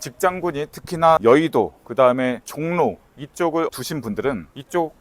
직장군이 특히나 여의도, 그 다음에 종로 이쪽을 두신 분들은 이쪽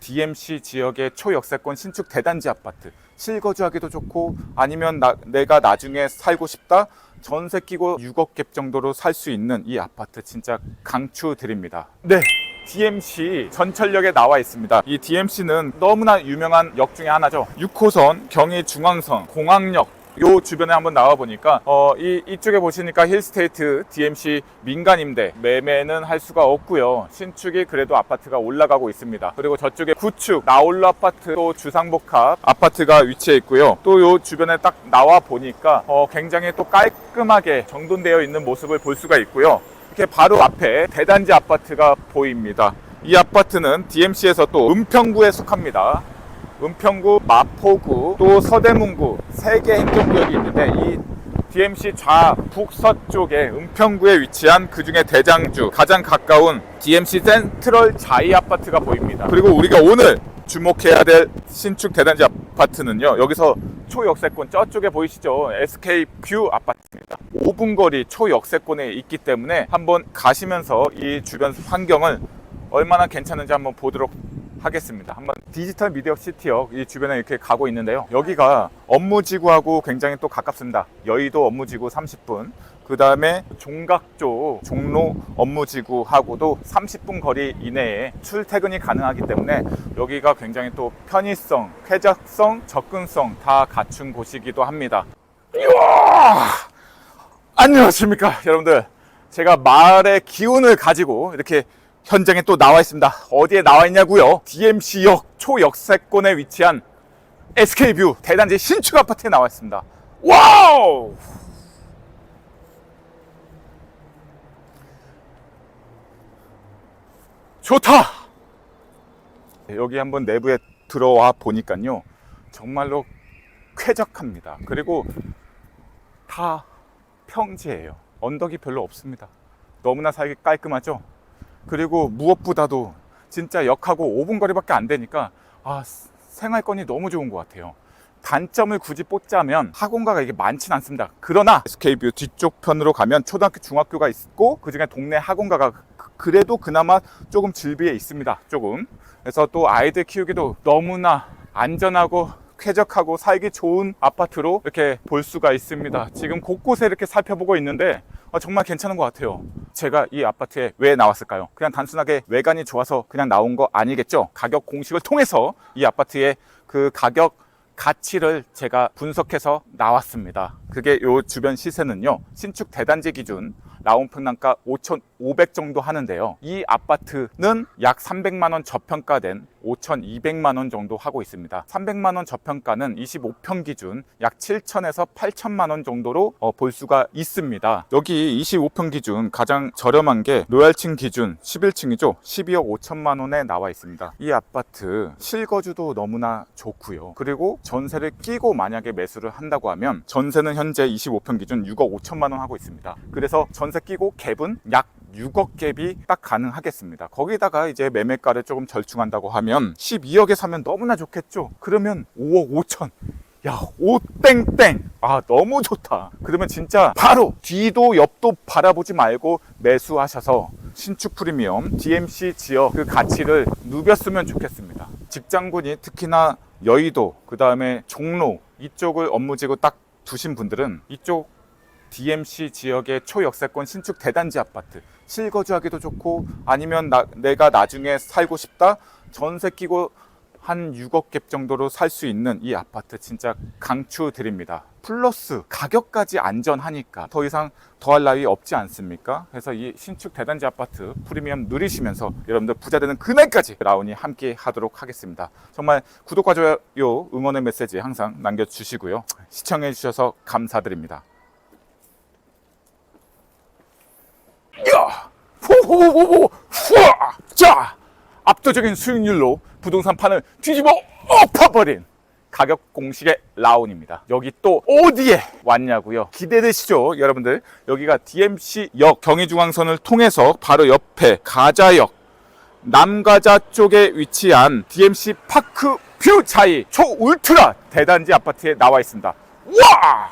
DMC 지역의 초역세권 신축 대단지 아파트 실거주하기도 좋고 아니면 나- 내가 나중에 살고 싶다 전세 끼고 6억 갭 정도로 살 수 있는 이 아파트 진짜 강추 드립니다. 네. DMC 전철역에 나와 있습니다. 이 DMC는 너무나 유명한 역 중에 하나죠. 6호선, 경의중앙선, 공항역 요 주변에 한번 나와 보니까 어 이 이쪽에 보시니까 힐스테이트 DMC 민간 임대 매매는 할 수가 없고요. 신축이 그래도 아파트가 올라가고 있습니다. 그리고 저쪽에 구축 나홀로 아파트 또 주상복합 아파트가 위치해 있고요. 또 요 주변에 딱 나와 보니까 어 굉장히 또 깔끔하게 정돈되어 있는 모습을 볼 수가 있고요. 이렇게 바로 앞에 대단지 아파트가 보입니다. 이 아파트는 DMC에서 또 은평구에 속합니다. 은평구, 마포구, 또 서대문구 세 개 행정구역이 있는데 이 DMC 좌북서쪽에 은평구에 위치한 그 중에 대장주 가장 가까운 DMC 센트럴 자이 아파트가 보입니다. 그리고 우리가 오늘 주목해야 될 신축 대단지 아파트는요. 여기서 초역세권 저쪽에 보이시죠? SK 뷰 아파트입니다. 5분 거리 초역세권에 있기 때문에 한번 가시면서 이 주변 환경을 얼마나 괜찮은지 한번 보도록 하겠습니다. 한번 디지털 미디어 시티역 이 주변에 이렇게 가고 있는데요. 여기가 업무지구하고 굉장히 또 가깝습니다. 여의도 업무지구 30분. 그 다음에 종각조 종로 업무지구하고도 30분 거리 이내에 출퇴근이 가능하기 때문에 여기가 굉장히 또 편의성, 쾌적성, 접근성 다 갖춘 곳이기도 합니다. 이야! 안녕하십니까 여러분들 제가 마을의 기운을 가지고 이렇게 현장에 또 나와 있습니다 어디에 나와 있냐고요 DMC역 초역세권에 위치한 SK뷰 대단지 신축 아파트에 나와 있습니다 와우 좋다 여기 한번 내부에 들어와 보니까요 정말로 쾌적합니다 그리고 다 평지예요. 언덕이 별로 없습니다. 너무나 살기 깔끔하죠. 그리고 무엇보다도 진짜 역하고 5분 거리밖에 안 되니까 아 생활권이 너무 좋은 것 같아요. 단점을 굳이 뽑자면 학원가가 이게 많진 않습니다. 그러나 SK뷰 뒤쪽 편으로 가면 초등학교, 중학교가 있고 그 중에 동네 학원가가 그- 그래도 그나마 조금 질비해 있습니다. 조금. 그래서 또 아이들 키우기도 너무나 안전하고 쾌적하고 살기 좋은 아파트로 이렇게 볼 수가 있습니다. 지금 곳곳에 이렇게 살펴보고 있는데 어, 정말 괜찮은 것 같아요. 제가 이 아파트에 왜 나왔을까요? 그냥 단순하게 외관이 좋아서 그냥 나온 거 아니겠죠? 가격 공식을 통해서 이 아파트의 그 가격 가치를 제가 분석해서 나왔습니다. 그게 요 주변 시세는요. 신축 대단지 기준 나온 평당가 5,500 정도 하는데요. 이 아파트는 약 300만 원 저평가된 5,200만 원 정도 하고 있습니다. 300만 원 저평가는 25평 기준 약 7천에서 8천만 원 정도로 어, 볼 수가 있습니다. 여기 25평 기준 가장 저렴한 게 로얄층 기준 11층이죠. 12억 5천만 원에 나와 있습니다. 이 아파트 실거주도 너무나 좋고요. 그리고 전세를 끼고 만약에 매수를 한다고 하면 전세는 현재 25평 기준 6억 5천만 원 하고 있습니다. 그래서 전세 끼고 갭은 약 6억 갭이 딱 가능하겠습니다. 거기다가 이제 매매가를 조금 절충한다고 하면 12억에 사면 너무나 좋겠죠. 그러면 5억 5천. 야, 오땡땡. 아, 너무 좋다. 그러면 진짜 바로 뒤도 옆도 바라보지 말고 매수하셔서 신축 프리미엄 DMC 지역 그 가치를 누볐으면 좋겠습니다. 직장군이 특히나 여의도, 그 다음에 종로 이쪽을 업무지구 딱 두신 분들은 이쪽 DMC 지역의 초역세권 신축 대단지 아파트 실거주하기도 좋고 아니면 나- 내가 나중에 살고 싶다 전세 끼고 한 6억 갭 정도로 살 수 있는 이 아파트 진짜 강추 드립니다. 플러스 가격까지 안전하니까 더 이상 더할 나위 없지 않습니까? 그래서 이 신축 대단지 아파트 프리미엄 누리시면서 여러분들 부자 되는 그날까지 라운이 함께 하도록 하겠습니다. 정말 구독과 좋아요 응원의 메시지 항상 남겨주시고요. 시청해 주셔서 감사드립니다. 야! 호호호호! 후아! 자! 압도적인 수익률로 부동산 판을 뒤집어 엎어버린 가격 공식의 라운입니다. 여기 또 어디에 왔냐고요? 기대되시죠, 여러분들? 여기가 DMC역 경의중앙선을 통해서 바로 옆에 가자역 남가자 쪽에 위치한 DMC 파크 뷰 차이 초 울트라 대단지 아파트에 나와 있습니다. 와!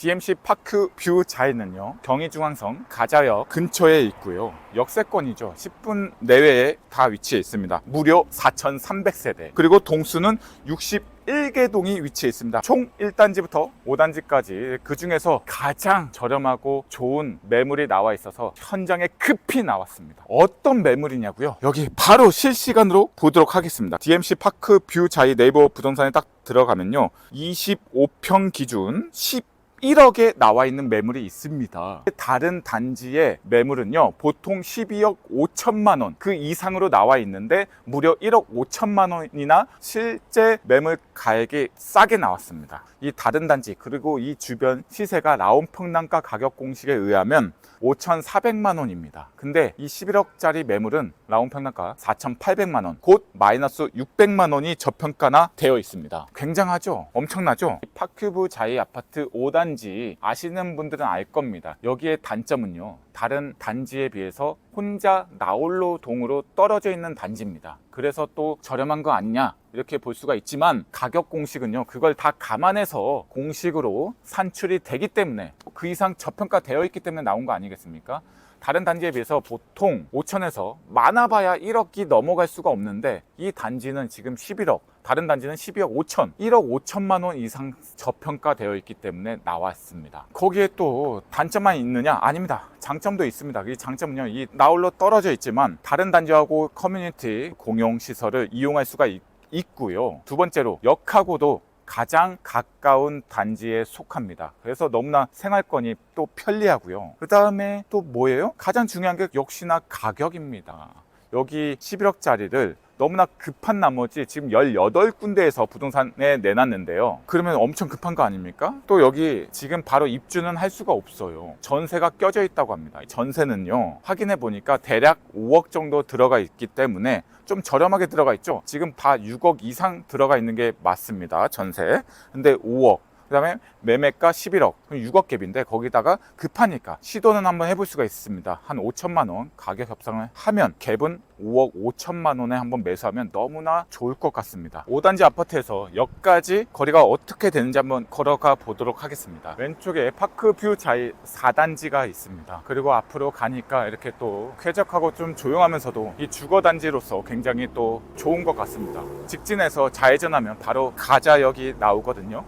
DMC 파크 뷰 자이는요 경의중앙선 가자역 근처에 있고요. 역세권이죠. 10분 내외에 다 위치해 있습니다. 무려 4,300세대. 그리고 동수는 61개 동이 위치해 있습니다. 총 1단지부터 5단지까지 그 중에서 가장 저렴하고 좋은 매물이 나와 있어서 현장에 급히 나왔습니다. 어떤 매물이냐고요? 여기 바로 실시간으로 보도록 하겠습니다. DMC 파크 뷰 자이 네이버 부동산에 딱 들어가면요 25평 기준 10 1억에 나와 있는 매물이 있습니다. 다른 단지의 매물은요, 보통 12억 5천만 원 그 이상으로 나와 있는데 무려 1억 5천만 원이나 실제 매물 가액이 싸게 나왔습니다. 이 다른 단지 그리고 이 주변 시세가 라온 평당가 가격 공식에 의하면 5,400만 원입니다. 근데 이 11억짜리 매물은 라온 평당가 4,800만 원, 곧 마이너스 600만 원이 저평가나 되어 있습니다. 굉장하죠? 엄청나죠? 이 파큐브 자이 아파트 5단지 아시는 분들은 알 겁니다. 여기에 단점은요. 다른 단지에 비해서 혼자 나홀로 동으로 떨어져 있는 단지입니다. 그래서 또 저렴한 거 아니냐 이렇게 볼 수가 있지만 가격 공식은요 그걸 다 감안해서 공식으로 산출이 되기 때문에 그 이상 저평가 되어 있기 때문에 나온 거 아니겠습니까? 다른 단지에 비해서 보통 5천에서 많아봐야 1억이 넘어갈 수가 없는데 이 단지는 지금 11억 다른 단지는 12억 5천 1억 5천만 원 이상 저평가되어 있기 때문에 나왔습니다. 거기에 또 단점만 있느냐? 아닙니다. 장점도 있습니다. 이 장점은요 이 나홀로 떨어져 있지만 다른 단지하고 커뮤니티 공용 시설을 이용할 수가 있, 있고요 두 번째로 역하고도 가장 가까운 단지에 속합니다. 그래서 너무나 생활권이 또 편리하고요. 그 다음에 또 뭐예요? 가장 중요한 게 역시나 가격입니다. 여기 11억짜리를 너무나 급한 나머지 지금 18군데에서 부동산에 내놨는데요. 그러면 엄청 급한 거 아닙니까? 또 여기 지금 바로 입주는 할 수가 없어요. 전세가 껴져 있다고 합니다. 전세는요. 확인해 보니까 대략 5억 정도 들어가 있기 때문에 좀 저렴하게 들어가 있죠. 지금 다 6억 이상 들어가 있는 게 맞습니다. 전세. 근데 5억 그 다음에 매매가 11억, 그럼 6억 갭인데 거기다가 급하니까 시도는 한번 해볼 수가 있습니다. 한 5천만 원 가격 협상을 하면 갭은 5억 5천만 원에 한번 매수하면 너무나 좋을 것 같습니다. 5단지 아파트에서 역까지 거리가 어떻게 되는지 한번 걸어가 보도록 하겠습니다. 왼쪽에 파크뷰 자이 4단지가 있습니다. 그리고 앞으로 가니까 이렇게 또 쾌적하고 좀 조용하면서도 이 주거단지로서 굉장히 또 좋은 것 같습니다. 직진해서 좌회전하면 바로 가자역이 나오거든요.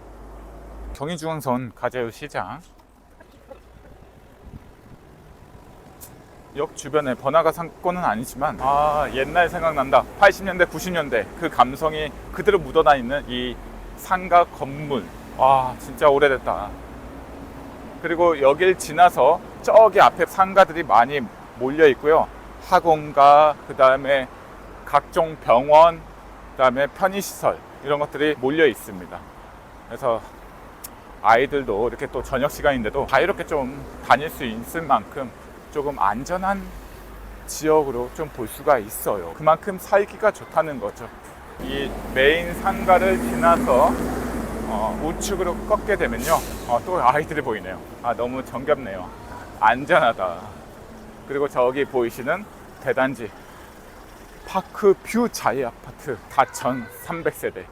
경의중앙선 가자유 시장. 역 주변에 번화가 상권은 아니지만 아 옛날 생각난다. 80년대 90년대 그 감성이 그대로 묻어나 있는 이 상가 건물. 와 진짜 오래됐다. 그리고 여길 지나서 저기 앞에 상가들이 많이 몰려 있고요. 학원가 그 다음에 각종 병원 그 다음에 편의시설 이런 것들이 몰려 있습니다. 그래서 아이들도 이렇게 또 저녁 시간인데도 자유롭게 좀 다닐 수 있을 만큼 조금 안전한 지역으로 좀 볼 수가 있어요. 그만큼 살기가 좋다는 거죠. 이 메인 상가를 지나서 어, 우측으로 꺾게 되면요. 어, 또 아이들이 보이네요. 아, 너무 정겹네요. 안전하다. 그리고 저기 보이시는 대단지 파크 뷰 자이 아파트 4,300세대.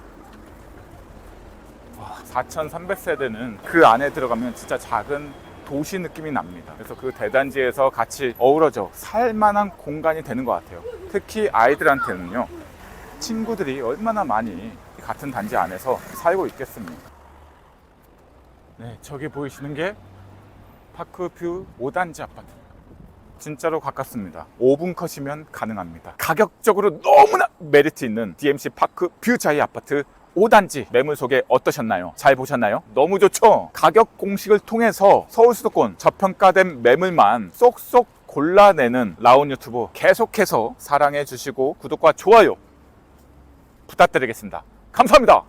4,300세대는 그 안에 들어가면 진짜 작은 도시 느낌이 납니다. 그래서 그 대단지에서 같이 어우러져 살만한 공간이 되는 것 같아요. 특히 아이들한테는요. 친구들이 얼마나 많이 같은 단지 안에서 살고 있겠습니까? 네, 저기 보이시는 게 파크뷰 5단지 아파트. 진짜로 가깝습니다. 5분 컷이면 가능합니다. 가격적으로 너무나 메리트 있는 DMC 파크 뷰 자이 아파트 5단지 매물 소개 어떠셨나요? 잘 보셨나요? 너무 좋죠? 가격 공식을 통해서 서울 수도권 저평가된 매물만 쏙쏙 골라내는 라온 유튜브 계속해서 사랑해 주시고 구독과 좋아요 부탁드리겠습니다. 감사합니다.